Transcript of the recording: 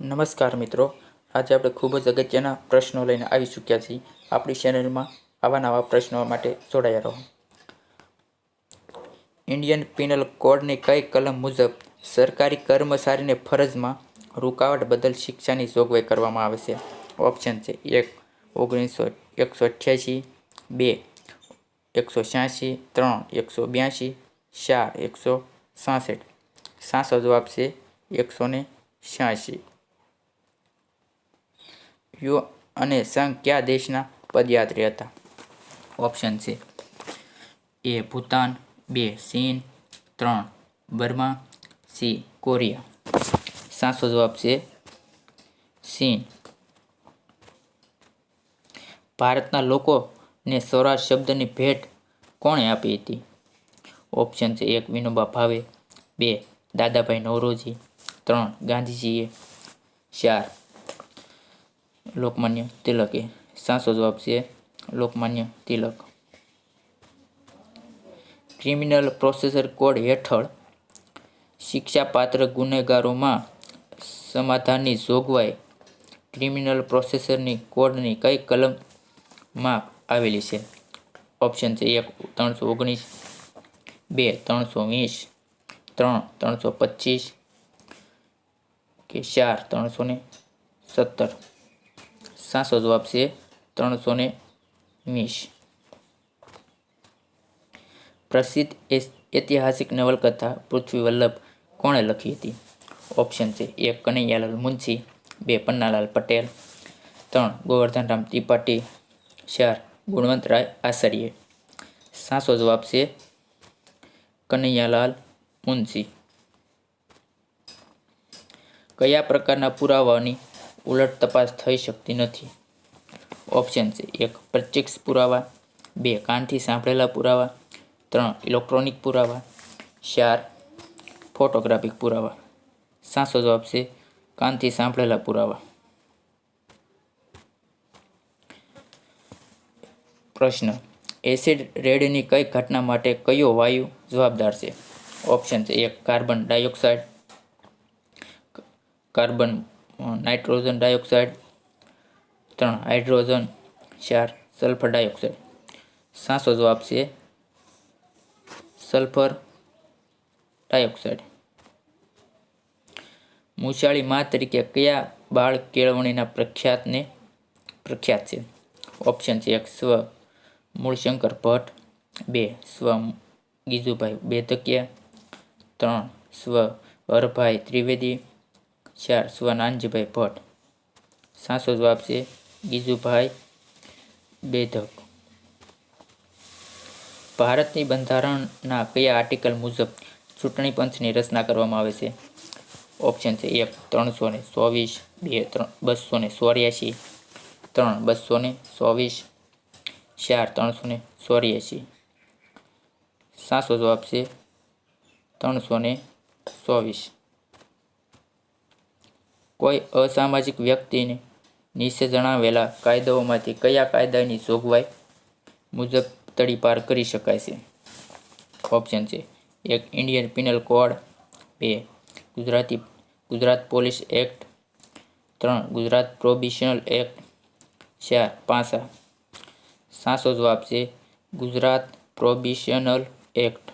નમસ્કાર મિત્રો. આજે આપણે ખૂબ જ અગત્યના પ્રશ્નો લઈને આવી ચૂક્યા છીએ. આપણી ચેનલમાં આવા નવા પ્રશ્નો માટે જોડાયા રહો. ઇન્ડિયન પિનલ કોડની કઈ કલમ મુજબ સરકારી કર્મચારીને ફરજમાં રૂકાવટ બદલ શિક્ષાની જોગવાઈ કરવામાં આવે છે? ઓપ્શન છે એક, ઓગણીસો એકસો અઠ્યાસી, બે, એકસો છ્યાસી, ત્રણ, એકસો બ્યાસી, ચાર, એકસો સાસઠ. સાસો જવાબ છે એકસો ને છ્યાસી. યુ અને સંઘ કયા દેશના પદયાત્રી હતા? ઓપ્શન છે એ ભૂતાન. બે ચીન. ત્રણ. બર્મા. સી કોરિયા. સાચો જવાબ છે ચીન. ભારતના લોકોને સ્વરાજ શબ્દની ભેટ કોણે આપી હતી? ઓપ્શન છે એક વિનોબા ભાવે. બે. દાદાભાઈ નવરોજી. ત્રણ. ગાંધીજીએ. ચાર. લોકમાન્ય તિલકે. સાચો જવાબ છે Lokmanya Tilak. Criminal processor code હેઠળ શિક્ષાપાત્ર ગુનેગારોમાં સમાધાનની જોગવાઈ ક્રિમિનલ પ્રોસેસરની કોડની કઈ કલમમાં આવેલી છે? ઓપ્શન છે એક, ત્રણસો ઓગણીસ, બે, ત્રણસો વીસ, ત્રણ, ત્રણસો પચીસ કે ચાર, ત્રણસો ને સત્તર. સાચો જવાબ છે ત્રણસો ને વીસ. પ્રસિદ્ધ ઐતિહાસિક નવલકથા પૃથ્વી વલ્લભ કોણે લખી હતી? ઓપ્શન છે એક કનૈયાલાલ મુનશી, બે પન્નાલાલ પટેલ, ત્રણ ગોવર્ધનરામ ત્રિપાઠી, ચાર ગુણવંતરાય આચાર્ય. સાચો જવાબ છે કનૈયાલાલ મુનશી. કયા પ્રકારના પુરાવાની ઉલટ તપાસ થઈ શકતી નથી. ઓપ્શન છે એક પ્રત્યક્ષ પુરાવા. બે, કાનથી સાંભળેલા પુરાવા. ત્રણ ઇલેક્ટ્રોનિક પુરાવા. ચાર ફોટોગ્રાફિક પુરાવા. સાચો જવાબ છે, કાનથી સાંભળેલા પુરાવા. પ્રશ્ન. એસિડ રેડની કઈ ઘટના માટે કયો વાયુ જવાબદાર છે? ઓપ્શન છે એક carbon dioxide. Carbon nitrogen dioxide. ત્રણ, હાઇડ્રોજન. ચાર, સલ્ફર ડાયોક્સાઇડ. સાસો જવાબ છે સલ્ફર ડાયોક્સાઇડ. મૂછાળી માં તરીકે કયા બાળ કેળવણીના પ્રખ્યાતને પ્રખ્યાત છે? ઓપ્શન છે એક, સ્વ મૂળશંકર ભટ્ટ. બે, સ્વ ગીજુભાઈ બેધકિયા ત્રણ, સ્વ હરભાઈ ત્રિવેદી. ચાર સ્વ ભટ્ટ. સાચો જવાબ છે ગીજુભાઈ બેધક. ભારતની બંધારણના કયા આર્ટિકલ મુજબ ચૂંટણી પંચની રચના કરવામાં આવે છે? ઓપ્શન છે એક, ત્રણસો ને ચોવીસ, બે, ત્રણ, બસો ને ચોર્યાસી, ત્રણ, બસો ને ચોવીસ, ચાર, ત્રણસો ને ચોર્યાસી. સાચો જવાબ છે ત્રણસો ને ચોવીસ. કોઈ અસામાજિક વ્યક્તિને નીચે જણાવેલા કાયદાઓમાંથી કયા કાયદાની જોગવાઈ મુજબ તડી પાર કરી શકાય છે? ઓપ્શન છે. એક ઇન્ડિયન પિનલ કોડ બે, ગુજરાતી, ગુજરાત પોલીસ એક્ટ. ત્રણ, ગુજરાત પ્રોબિશનલ એક્ટ. ચાર, પાસા. સાચો જવાબ છે ગુજરાત પ્રોબિશનલ એક્ટ.